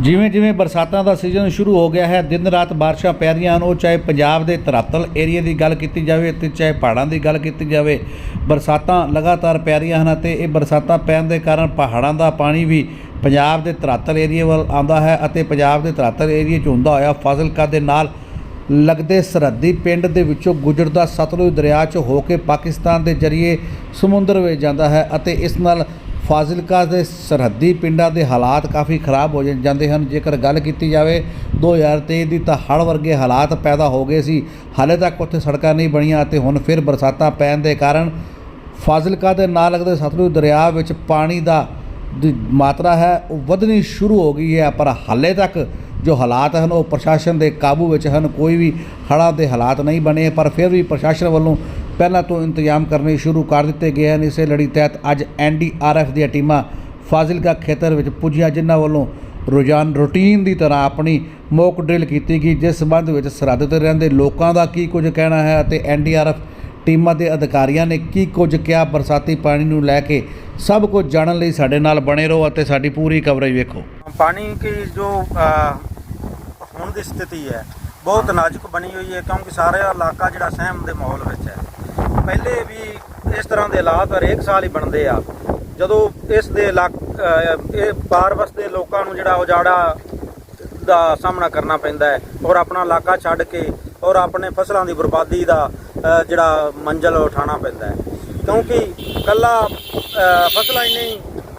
ਜਿਵੇਂ ਜਿਵੇਂ ਬਰਸਾਤਾਂ ਦਾ ਸੀਜ਼ਨ ਸ਼ੁਰੂ ਹੋ ਗਿਆ ਹੈ, ਦਿਨ ਰਾਤ ਬਾਰਿਸ਼ਾਂ ਪੈ ਰਹੀਆਂ ਹਨ, ਉਹ ਚਾਹੇ ਪੰਜਾਬ ਦੇ ਧਰਾਤਲ ਏਰੀਆ ਦੀ ਗੱਲ ਕੀਤੀ ਜਾਵੇ ਤੇ ਚਾਹੇ ਪਹਾੜਾਂ ਦੀ ਗੱਲ ਕੀਤੀ ਜਾਵੇ, ਬਰਸਾਤਾਂ ਲਗਾਤਾਰ ਪੈ ਰਹੀਆਂ ਹਨ ਅਤੇ ਇਹ ਬਰਸਾਤਾਂ ਪੈਣ ਦੇ ਕਾਰਨ ਪਹਾੜਾਂ ਦਾ ਪਾਣੀ ਵੀ ਪੰਜਾਬ ਦੇ ਧਰਾਤਲ ਏਰੀਆ ਵੱਲ ਆਉਂਦਾ ਹੈ ਅਤੇ ਪੰਜਾਬ ਦੇ ਧਰਾਤਲ ਏਰੀਆ 'ਚ ਹੁੰਦਾ ਹੋਇਆ ਫਾਜ਼ਿਲਕਾ ਦੇ ਨਾਲ ਲੱਗਦੇ ਸਰਹੱਦੀ ਪਿੰਡ ਦੇ ਵਿੱਚੋਂ ਗੁਜਰਦਾ ਸਤਲੁਜ ਦਰਿਆ 'ਚ ਹੋ ਕੇ ਪਾਕਿਸਤਾਨ ਦੇ ਜ਼ਰੀਏ ਸਮੁੰਦਰ ਵਿੱਚ ਜਾਂਦਾ ਹੈ ਅਤੇ ਇਸ ਨਾਲ ਫਾਜ਼ਿਲਕਾ ਦੇ ਸਰਹੱਦੀ ਪਿੰਡਾਂ ਦੇ ਹਾਲਾਤ ਕਾਫੀ ਖਰਾਬ ਹੋ ਜਾਂਦੇ ਹਨ। ਜੇਕਰ ਗੱਲ ਕੀਤੀ ਜਾਵੇ 2023 ਦੀ ਤਾਂ ਹੜ੍ਹ ਵਰਗੇ ਹਾਲਾਤ ਪੈਦਾ ਹੋ ਗਏ ਸੀ। ਹਾਲੇ ਤੱਕ ਉੱਥੇ ਸੜਕਾਂ ਨਹੀਂ ਬਣੀਆਂ ਅਤੇ ਹੁਣ ਫਿਰ ਬਰਸਾਤਾਂ ਪੈਣ ਦੇ ਕਾਰਨ ਫਾਜ਼ਿਲਕਾ ਦੇ ਨਾਲ ਲੱਗਦੇ ਸਤਲੁਜ ਦਰਿਆ ਵਿੱਚ ਪਾਣੀ ਦਾ ਦੀ ਮਾਤਰਾ ਹੈ, ਉਹ ਵਧਣੀ ਸ਼ੁਰੂ ਹੋ ਗਈ ਹੈ। ਪਰ ਹਾਲੇ ਤੱਕ ਜੋ ਹਾਲਾਤ ਹਨ, ਉਹ ਪ੍ਰਸ਼ਾਸਨ ਦੇ ਕਾਬੂ ਵਿੱਚ ਹਨ। ਕੋਈ ਵੀ ਹੜ੍ਹਾਂ ਦੇ ਹਾਲਾਤ ਨਹੀਂ ਬਣੇ, ਪਰ ਫਿਰ ਵੀ ਪ੍ਰਸ਼ਾਸਨ ਵੱਲੋਂ ਪਹਿਲਾਂ ਤੋਂ ਇੰਤਜ਼ਾਮ ਕਰਨੇ ਸ਼ੁਰੂ ਕਰ ਦਿੱਤੇ ਗਏ ਹਨ। ਇਸੇ ਲੜੀ ਤਹਿਤ ਅੱਜ ਐਨਡੀਆਰਐਫ ਦੀਆਂ ਟੀਮਾਂ ਫਾਜ਼ਿਲਕਾ ਖੇਤਰ ਵਿੱਚ ਪੁੱਜੀਆਂ, ਜਿਨ੍ਹਾਂ ਵੱਲੋਂ ਰੋਜ਼ਾਨ ਰੁਟੀਨ ਦੀ ਤਰ੍ਹਾਂ ਆਪਣੀ ਮੋਕ ਡ੍ਰਿਲ ਕੀਤੀ ਗਈ, ਜਿਸ ਸੰਬੰਧ ਵਿੱਚ ਸਰਹੱਦ ਤੇ ਰਹਿੰਦੇ ਲੋਕਾਂ ਦਾ ਕੀ ਕੁਝ ਕਹਿਣਾ ਹੈ ਅਤੇ ਐਨਡੀਆਰਐਫ ਟੀਮਾਂ ਦੇ ਅਧਿਕਾਰੀਆਂ ਨੇ ਕੀ ਕੁਝ ਕਿਹਾ? ਬਰਸਾਤੀ ਪਾਣੀ ਨੂੰ ਲੈ ਕੇ ਸਭ ਕੁਝ ਜਾਣਨ ਲਈ ਸਾਡੇ ਨਾਲ ਬਣੇ ਰਹੋ ਅਤੇ ਸਾਡੀ ਪੂਰੀ ਕਵਰੇਜ ਵੇਖੋ। ਪਾਣੀ ਕੀ ਜੋ ਹੁਣ ਦੀ ਸਥਿਤੀ ਹੈ, ਬਹੁਤ ਨਾਜ਼ੁਕ ਬਣੀ ਹੋਈ ਹੈ, ਕਿਉਂਕਿ ਸਾਰਾ ਇਲਾਕਾ ਜਿਹੜਾ ਸਹਿਮ ਦੇ ਮਾਹੌਲ ਵਿੱਚ ਹੈ। ਪਹਿਲੇ ਵੀ ਇਸ ਤਰ੍ਹਾਂ ਦੇ ਹਾਲਾਤ ਹਰੇਕ ਸਾਲ ਹੀ ਬਣਦੇ ਆ। ਜਦੋਂ ਇਸ ਦੇ ਇਹ ਪਾਰ ਵਸਦੇ ਲੋਕਾਂ ਨੂੰ ਜਿਹੜਾ ਉਜਾੜਾ ਦਾ ਸਾਹਮਣਾ ਕਰਨਾ ਪੈਂਦਾ ਹੈ ਔਰ ਆਪਣਾ ਇਲਾਕਾ ਛੱਡ ਕੇ ਔਰ ਆਪਣੇ ਫਸਲਾਂ ਦੀ ਬਰਬਾਦੀ ਦਾ ਜਿਹੜਾ ਮੰਜ਼ਲ ਉਠਾਉਣਾ ਪੈਂਦਾ ਹੈ। ਕਿਉਂਕਿ ਕੱਲਾ ਫਸਲਾਂ ਹੀ ਨਹੀਂ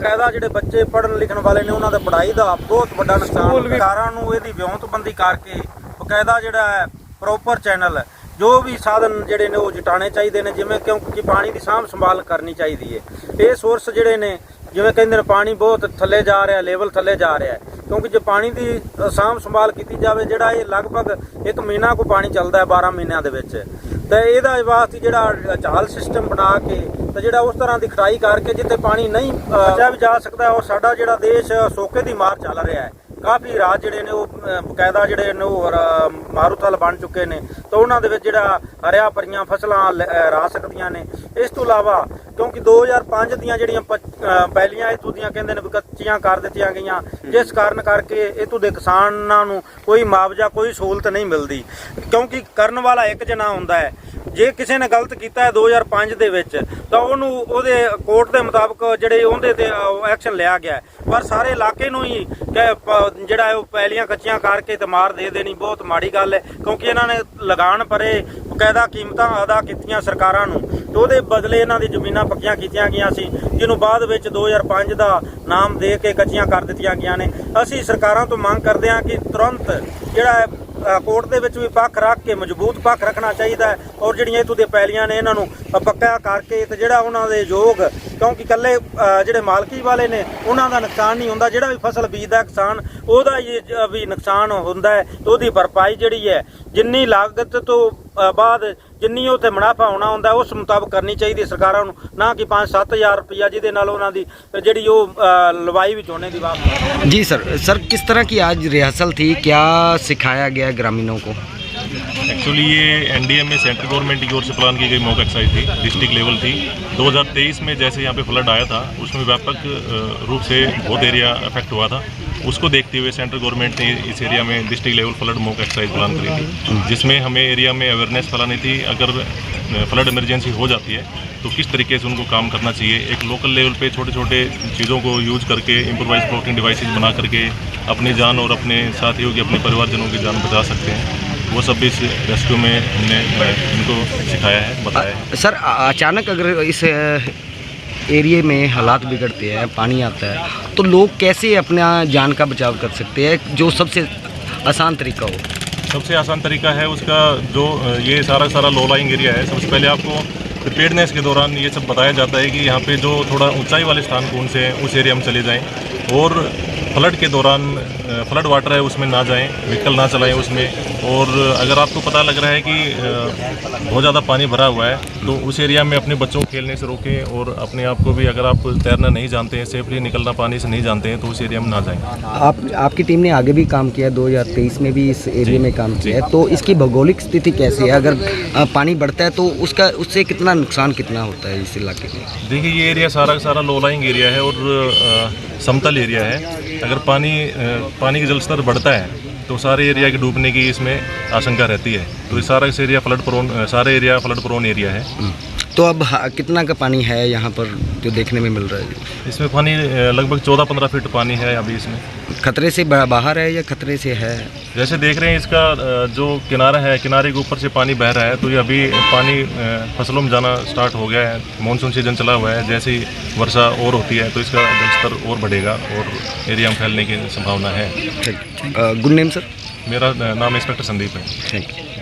ਕਾਇਦਾ ਜਿਹੜੇ ਬੱਚੇ ਪੜ੍ਹਨ ਲਿਖਣ ਵਾਲੇ ਨੇ ਉਹਨਾਂ ਦੇ ਪੜ੍ਹਾਈ ਦਾ ਬਹੁਤ ਵੱਡਾ ਨੁਕਸਾਨ ਸਰਕਾਰਾਂ ਨੂੰ ਇਹਦੀ ਵਿਉਂਤਬੰਦੀ ਕਰਕੇ ਬਕਾਇਦਾ ਜਿਹੜਾ ਹੈ ਪ੍ਰੋਪਰ ਚੈਨਲ ਜੋ ਵੀ ਸਾਧਨ ਜਿਹੜੇ ਨੇ ਉਹ ਜਟਾਣੇ ਚਾਹੀਦੇ ਨੇ, ਜਿਵੇਂ ਕਿਉਂਕਿ ਪਾਣੀ ਦੀ ਸਾਂਭ ਸੰਭਾਲ ਕਰਨੀ ਚਾਹੀਦੀ ਹੈ ਇਹ ਸੋਰਸ ਜਿਹੜੇ ਨੇ, ਜਿਵੇਂ ਕਹਿੰਦੇ ਨੇ ਪਾਣੀ ਬਹੁਤ ਥੱਲੇ ਜਾ ਰਿਹਾ ਲੈਵਲ ਥੱਲੇ ਜਾ ਰਿਹਾ ਕਿਉਂਕਿ ਜੇ ਪਾਣੀ ਦੀ ਸਾਂਭ ਸੰਭਾਲ ਕੀਤੀ ਜਾਵੇ, ਜਿਹੜਾ ਇਹ ਲਗਭਗ ਇੱਕ ਮਹੀਨਾ ਕੋ ਪਾਣੀ ਚੱਲਦਾ ਹੈ 12 ਮਹੀਨਿਆਂ ਦੇ ਵਿੱਚ। ਤੇ ਇਹਦਾ ਵਾਸਤੇ ਜਿਹੜਾ ਚਾਲ ਸਿਸਟਮ ਬਣਾ ਕੇ ਤੇ ਜਿਹੜਾ ਉਸ ਤਰ੍ਹਾਂ ਦੀ ਖੜਾਈ ਕਰਕੇ ਜਿੱਥੇ ਪਾਣੀ ਨਹੀਂ ਬਚਿਆ ਵੀ ਜਾ ਸਕਦਾ ਔਰ ਸਾਡਾ ਜਿਹੜਾ ਦੇਸ਼ ਸੋਕੇ ਦੀ ਮਾਰ ਚੱਲ ਰਿਹਾ ਹੈ ਕਾਫੀ ਰਾਜ ਜਿਹੜੇ ਨੇ ਉਹ ਬਕਾਇਦਾ ਜਿਹੜੇ ਨੇ ਉਹ ਰ- ਮਾਰੂਥਲ ਬਣ ਚੁੱਕੇ ਨੇ। ਤਾਂ ਉਹਨਾਂ ਦੇ ਵਿੱਚ ਜਿਹੜਾ ਹਰਿਆ ਭਰੀਆਂ ਫਸਲਾਂ ਲ- ਰਾ ਸਕਦੀਆਂ ਨੇ। ਇਸ ਤੋਂ ਇਲਾਵਾ ਕਿਉਂਕਿ 2005 ਦੀਆਂ ਜਿਹੜੀਆਂ ਪਹਿਲੀਆਂ ਅ, ਦੀਆਂ ਕਹਿੰਦੇ ਨੇ ਕੱਚੀਆਂ ਕਰ ਦਿੱਤੀਆਂ ਗਈਆਂ। ਜਿਸ ਕਾਰਨ ਕਰਕੇ ਇਥੋਂ ਦੇ ਕਿਸਾਨਾਂ ਨੂੰ ਕੋਈ ਮੁਆਵਜ਼ਾ ਕੋਈ ਸਹੂਲਤ ਨਹੀਂ ਮਿਲਦੀ। ਕਿਉਂਕਿ ਕਰਨ ਵਾਲਾ ਇੱਕ ਜਣਾ ਹੁੰਦਾ ਹੈ। ਜੇ ਕਿਸੇ ਨੇ ਗਲਤ ਕੀਤਾ ਹੈ 2005 ਦੇ ਵਿੱਚ, ਤਾਂ ਉਹਨੂੰ ਉਹਦੇ ਕੋਰਟ ਦੇ ਮੁਤਾਬਕ ਜਿਹੜੇ ਉਹਦੇ ਤੇ ਐਕਸ਼ਨ ਲਿਆ ਗਿਆ ਪਰ ਸਾਰੇ ਇਲਾਕੇ ਨੂੰ ਹੀ ਕਿ ਜਿਹੜਾ ਉਹ ਪੈਲੀਆਂ ਕੱਚੀਆਂ ਕਰਕੇ ਤੇ ਮਾਰ ਦੇ ਦੇਣੀ ਬਹੁਤ ਮਾੜੀ ਗੱਲ ਹੈ, ਕਿਉਂਕਿ ਇਹਨਾਂ ਨੇ ਲਗਾਨ ਪਰੇ ਬਕਾਇਦਾ ਕੀਮਤਾਂ ਅਦਾ ਕੀਤੀਆਂ ਸਰਕਾਰਾਂ ਨੂੰ। ਤੇ ਉਹਦੇ ਬਦਲੇ ਇਹਨਾਂ ਦੀ ਜ਼ਮੀਨਾਂ ਪੱਕੀਆਂ ਕੀਤੀਆਂ ਗਈਆਂ ਸੀ, ਜਿਹਨੂੰ ਬਾਅਦ ਵਿੱਚ 2005 ਦਾ ਨਾਮ ਦੇ ਕੇ ਕੱਚੀਆਂ ਕਰ ਦਿੱਤੀਆਂ ਗਈਆਂ ਨੇ। ਅਸੀਂ ਸਰਕਾਰਾਂ ਤੋਂ ਮੰਗ ਕਰਦੇ ਹਾਂ ਕਿ ਤੁਰੰਤ ਜਿਹੜਾ ਕੋਰਟ ਦੇ ਵਿੱਚ ਵੀ ਪੱਖ ਰੱਖ ਕੇ ਮਜ਼ਬੂਤ ਪੱਖ ਰੱਖਣਾ ਚਾਹੀਦਾ ਹੈ। ਔਰ ਜਿਹੜੀਆਂ ਇਥੋਂ ਦੇ ਪੈਲੀਆਂ ਨੇ ਇਹਨਾਂ ਨੂੰ ਪੱਕਾ ਕਰਕੇ ਤੇ ਜਿਹੜਾ ਉਹਨਾਂ ਦੇ ਯੋਗ, ਕਿਉਂਕਿ ਇਕੱਲੇ ਜਿਹੜੇ ਮਾਲਕੀ ਵਾਲੇ ਨੇ, ਉਹਨਾਂ ਦਾ ਨੁਕਸਾਨ ਨਹੀਂ ਹੁੰਦਾ। ਜਿਹੜਾ ਵੀ ਫਸਲ ਬੀਜਦਾ ਕਿਸਾਨ, ਉਹਦਾ ਹੀ ਵੀ ਨੁਕਸਾਨ ਹੁੰਦਾ ਹੈ ਉਹਦੀ ਭਰਪਾਈ ਜਿਹੜੀ ਹੈ, ਜਿੰਨੀ ਲਾਗਤ ਤੋਂ ਬਾਅਦ ਜਿੰਨੀ ਉੱਥੇ ਮੁਨਾਫਾ ਹੋਣਾ ਹੁੰਦਾ ਹੈ, ਉਸ ਮੁਤਾਬਕ ਕਰਨੀ ਚਾਹੀਦੀ ਹੈ ਸਰਕਾਰਾਂ ਨੂੰ ਨਾ ਕਿ 5-7000 ਰੁਪਇਆ ਜਿਹਦੇ ਨਾਲ ਉਹਨਾਂ ਦੀ ਜਿਹੜੀ ਉਹ ਅ, ਲਵਾਈ ਵੀ ਝੋਨੇ ਦੀ ਵਾਪਸ जी सर सर किस तरह की आज रिहर्सल थी क्या सिखाया गया ग्रामीणों को एक्चुअली ये एनडीए में सेंट्रल गवर्नमेंट की ओर से प्लान की गई मॉक एक्सरसाइज थी डिस्ट्रिक्ट लेवल थी 2023 में जैसे यहाँ पे फ्लड आया था उसमें व्यापक अ, रूप से बहुत एरिया अफेक्ट हुआ था उसको देखते हुए सेंट्रल गवर्नमेंट ने इस एरिया में district level flood mock exercise plan करी थी। जिसमें हमें एरिया में अवेयरनेस फैलानी थी, अगर फ्लड इमरजेंसी हो जाती है तो किस तरीके से उनको काम करना चाहिए? एक लोकल लेवल पे छोटे छोटे चीज़ों को यूज़ करके इम्प्रोवाइज फ्लोटिंग डिवाइसेज बना करके, अपनी जान और अपने साथियों की, अपने परिवारजनों की जान बचा सकते हैं। वो सब इस रेस्क्यू में हमने इनको सिखाया है, बताया है। सर अचानक अगर इस एरिए में हालात बिगड़ते हैं, पानी आता है तो लोग कैसे अपना जान का बचाव कर सकते हैं, जो सबसे आसान तरीका हो? सबसे आसान तरीका है उसका जो ये सारा सारा लो लाइंग एरिया है। सबसे पहले आपको प्रिपेयर्डनेस के दौरान ये सब बताया जाता है कि यहाँ पे जो थोड़ा ऊंचाई वाले स्थान कौन से हैं, उस एरिया में चले जाएँ। और फ्लड के दौरान फ्लड वाटर है उसमें ना जाएँ व्हीकल ना चलाएँ उसमें। और अगर आपको पता लग रहा है कि बहुत ज़्यादा पानी भरा हुआ है तो उस एरिया में अपने बच्चों को खेलने से रोकें और अपने आप को भी अगर आप तैरना नहीं जानते हैं सेफली निकलना पानी से नहीं जानते हैं तो उस एरिया में ना जाएँ। आप आपकी टीम ने आगे भी काम किया 2023 में भी इस एरिया में काम किया है तो इसकी भौगोलिक स्थिति कैसी है? अगर पानी बढ़ता है तो उसका उससे कितना नुकसान कितना होता है इस इलाके में? देखिए ये एरिया सारा का सारा लो लाइंग एरिया है और समतल एरिया है। अगर पानी अ, पानी का जल स्तर बढ़ता है तो सारे एरिया के डूबने की इसमें आशंका रहती है तो ये सारा इस एरिया फ्लड प्रोन अ, सारा एरिया फ्लड प्रोन एरिया है तो अब कितना का पानी है यहाँ पर जो देखने में मिल रहा है? इसमें पानी लगभग चौदह पंद्रह फीट पानी है अभी इसमें। खतरे से बाहर है या खतरे से है? जैसे देख रहे हैं इसका जो किनारा है किनारे के ऊपर से पानी बह रहा है तो ये अभी पानी फ़सलों में जाना स्टार्ट हो गया है। मानसून सीज़न चला हुआ है जैसे ही वर्षा और होती है तो इसका जल स्तर और बढ़ेगा और एरिया में फैलने की संभावना है। Good name sir? मेरा नाम इंस्पेक्टर संदीप है। Thank you